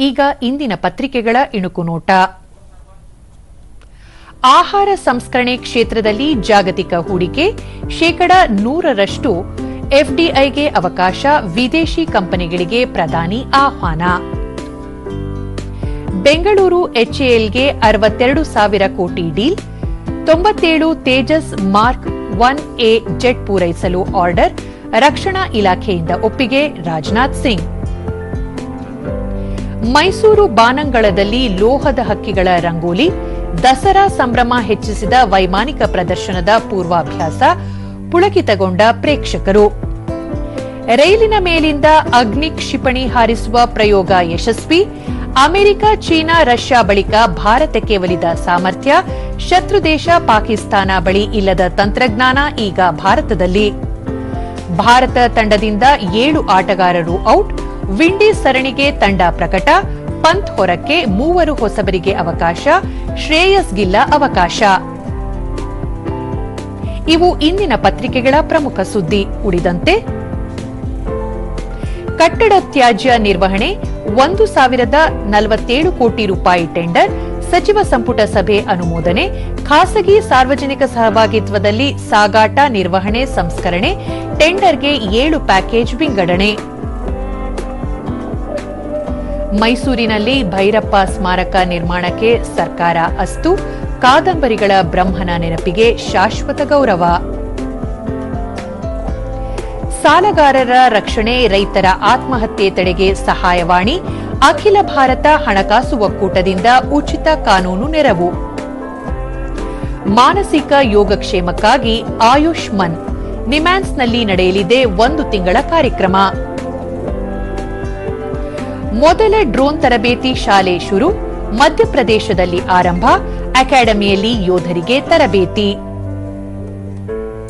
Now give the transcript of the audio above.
ಈಗ ಇಂದಿನ ಪತ್ರಿಕೆಗಳ ಇಣುಕು ನೋಟ. ಆಹಾರ ಸಂಸ್ಕರಣೆ ಕ್ಷೇತ್ರದಲ್ಲಿ ಜಾಗತಿಕ ಹೂಡಿಕೆ ಶೇಕಡ ನೂರರಷ್ಟು ಎಫ್ಡಿಐಗೆ ಅವಕಾಶ, ವಿದೇಶಿ ಕಂಪನಿಗಳಿಗೆ ಪ್ರಧಾನಿ ಆಹ್ವಾನ. ಬೆಂಗಳೂರು ಎಚ್ಎಎಲ್ಗೆ ಅರವತ್ತೆರಡು ಸಾವಿರ ಕೋಟಿ ಡೀಲ್, ತೊಂಬತ್ತೇಳು Tejas mark one A jet ಪೂರೈಸಲು ಆರ್ಡರ್, ರಕ್ಷಣಾ ಇಲಾಖೆಯಿಂದ ಒಪ್ಪಿಗೆ ರಾಜನಾಥ್ ಸಿಂಗ್. ಮೈಸೂರು ಬಾನಂಗಳದಲ್ಲಿ ಲೋಹದ ಹಕ್ಕಿಗಳ ರಂಗೋಲಿ, ದಸರಾ ಸಂಭ್ರಮ ಹೆಚ್ಚಿಸಿದ ವೈಮಾನಿಕ ಪ್ರದರ್ಶನದ ಪೂರ್ವಾಭ್ಯಾಸ ಪುಳಕಿತಗೊಂಡ ಪ್ರೇಕ್ಷಕರು. ರೈಲಿನ ಮೇಲಿಂದ ಅಗ್ನಿ ಕ್ಷಿಪಣಿ ಹಾರಿಸುವ ಪ್ರಯೋಗ ಯಶಸ್ವಿ. ಅಮೆರಿಕ, ಚೀನಾ, ರಷ್ಯಾ ಬಳಿಕ ಭಾರತಕ್ಕೆ ಒಲಿದ ಸಾಮರ್ಥ್ಯ. ಶತ್ರು ದೇಶ ಪಾಕಿಸ್ತಾನ ಬಳಿ ಇಲ್ಲದ ತಂತ್ರಜ್ಞಾನ ಈಗ ಭಾರತದಲ್ಲಿ. ಭಾರತ ತಂಡದಿಂದ ಏಳು ಆಟಗಾರರು ಔಟ್. ವಿಂಡೀಸ್ ಸರಣಿಗೆ ತಂಡ ಪ್ರಕಟ. ಪಂತ್ ಹೊರಕ್ಕೆ ಮೂವರು ಹೊಸಬರಿಗೆ ಅವಕಾಶ, ಶ್ರೇಯಸ್ ಗಿಲ್ಲ ಅವಕಾಶ. ಇವು ಇಂದಿನ ಪತ್ರಿಕೆಗಳ ಪ್ರಮುಖ ಸುದ್ದಿ. ಉಳಿದಂತೆ, ಕಟ್ಟಡ ತ್ಯಾಜ್ಯ ನಿರ್ವಹಣೆ, ಒಂದು ಸಾವಿರದ ನಲವತ್ತೇಳು ಕೋಟಿ ರೂಪಾಯಿ ಟೆಂಡರ್, ಸಚಿವ ಸಂಪುಟ ಸಭೆ ಅನುಮೋದನೆ, ಖಾಸಗಿ ಸಾರ್ವಜನಿಕ ಸಹಭಾಗಿತ್ವದಲ್ಲಿ ಸಾಗಾಟ ನಿರ್ವಹಣೆ ಸಂಸ್ಕರಣೆ, ಟೆಂಡರ್ಗೆ ಏಳು ಪ್ಯಾಕೇಜ್ ವಿಂಗಡಣೆ. ಮೈಸೂರಿನಲ್ಲಿ ಭೈರಪ್ಪ ಸ್ಮಾರಕ ನಿರ್ಮಾಣಕ್ಕೆ ಸರ್ಕಾರ ಅಸ್ತು. ಕಾದಂಬರಿಗಳ ಬ್ರಹ್ಮನ ನೆನಪಿಗೆ ಶಾಶ್ವತ ಗೌರವ. ಸಾಲಗಾರರ ರಕ್ಷಣೆ, ರೈತರ ಆತ್ಮಹತ್ಯೆ ತಡೆಗೆ ಸಹಾಯವಾಣಿ. ಅಖಿಲ ಭಾರತ ಹಣಕಾಸು ಒಕ್ಕೂಟದಿಂದ ಉಚಿತ ಕಾನೂನು ನೆರವು. ಮಾನಸಿಕ ಯೋಗಕ್ಷೇಮಕ್ಕಾಗಿ ಆಯುಷ್ ಮನ್ ನಿಮ್ಯಾನ್ಸ್ನಲ್ಲಿ ನಡೆಯಲಿದೆ ಒಂದು ತಿಂಗಳ ಕಾರ್ಯಕ್ರಮ. ಮೊದಲ ಡ್ರೋನ್ ತರಬೇತಿ ಶಾಲೆ ಶುರು ಮಧ್ಯಪ್ರದೇಶದಲ್ಲಿ ಆರಂಭ ಅಕಾಡೆಮಿಯಲ್ಲಿ ಯೋಧರಿಗೆ ತರಬೇತಿ.